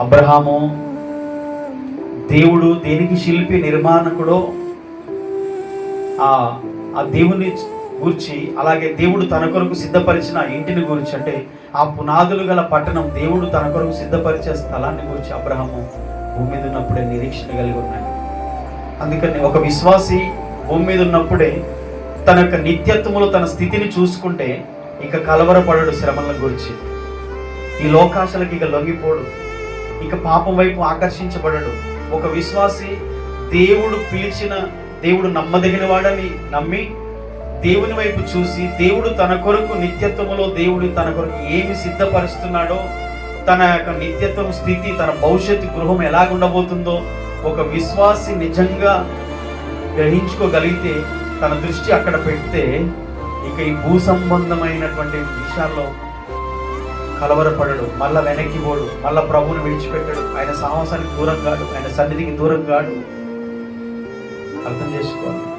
అబ్రహాము దేవుడు దేనికి శిల్పి నిర్మాణకుడో ఆ ఆ దేవుని గూర్చి అలాగే దేవుడు తన కొరకు సిద్ధపరిచిన ఇంటిని గురించి అంటే ఆ పునాదులు గల పట్టణం దేవుడు తన కొరకు సిద్ధపరిచే స్థలాన్ని గురించి అబ్రహము భూమి మీద ఉన్నప్పుడే నిరీక్షణ కలిగి ఉన్నాడు. అందుకని ఒక విశ్వాసి భూమి మీద ఉన్నప్పుడే తన యొక్క నిత్యత్వములో తన స్థితిని చూసుకుంటే ఇక కలవరపడడు శ్రమల గురించి. ఈ లోకాశలకి ఇక లొంగిపోడు. ఇక పాపం వైపు ఆకర్షించబడడు. ఒక విశ్వాసి దేవుడు పిలిచిన దేవుడు నమ్మదగిన వాడని నమ్మి దేవుని వైపు చూసి దేవుడు తన కొరకు నిత్యత్వములో దేవుడు తన కొరకు ఏమి సిద్ధపరుస్తున్నాడో తన యొక్క నిత్యత్వం స్థితి తన భవిష్యత్తు గృహం ఎలాగుండబోతుందో ఒక విశ్వాసి నిజంగా గ్రహించుకోగలిగితే తన దృష్టి అక్కడ పెడితే ఇక ఈ భూ సంబంధమైనటువంటి విషయాల్లో కలవరపడడు మళ్ళా వెనక్కి పోడు మళ్ళా ప్రభువుని విడిచిపెట్టడు. ఆయన సాహసానికి దూరం కాడు ఆయన సన్నిధికి దూరం కాడు. అర్థం చేసుకోవాలి.